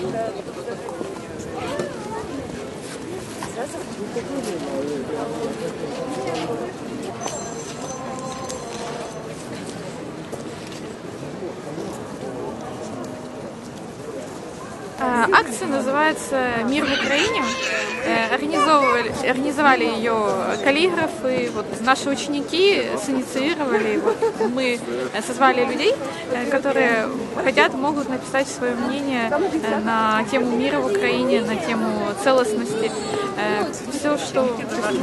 Э, Акция называется «Мир в Украине». Э, Организовывали, организовали ее каллиграфы, вот наши ученики синициировали. Вот мы э, созвали людей, э, которые хотят, могут написать свое мнение э, на тему мира в Украине, на тему целостности. Все, что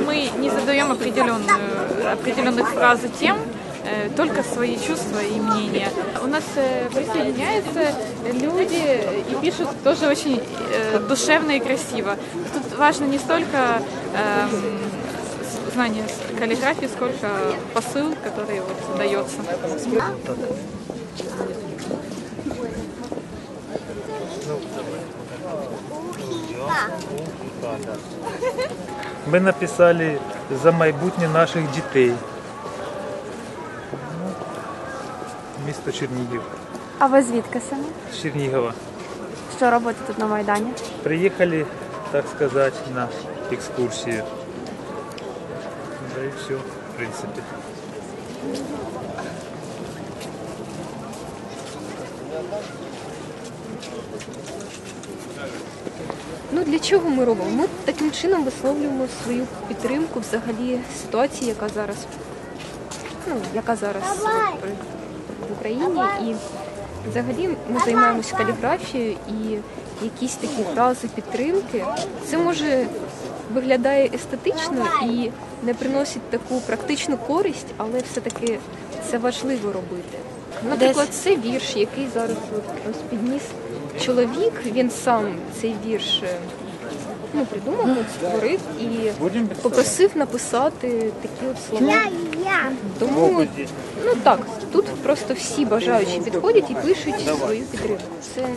мы не задаем определенную, определенных фраз и тем, э, только свои чувства и мнения. У нас э, присоединяются люди и пишут тоже очень э, душевно и красиво. Тут важно не столько эм, с- знание с- каллиграфии, сколько посыл, который вот дается. Ми написали за майбутнє наших дітей. Ну, Місто Чернігів, А ви звідки самі? з Чернігова. Що робите тут на Майдані? Приїхали, так сказати, на екскурсію. Да і все, в принципі. Ну для чого ми робимо? Ми таким чином висловлюємо свою підтримку взагалі ситуації, яка зараз, ну, яка зараз при- в Україні. І взагалі ми займаємося каліграфією і якісь такі фрази підтримки. Це може виглядає естетично і не приносить таку практичну користь, але все-таки це важливо робити. Наприклад, це вірш, який зараз ось підніс чоловік. Він сам цей вірш е, ну, придумав, створив і попросив написати такі от слова. Тому ну так, тут просто всі бажаючі підходять і пишуть свою підтримку. Це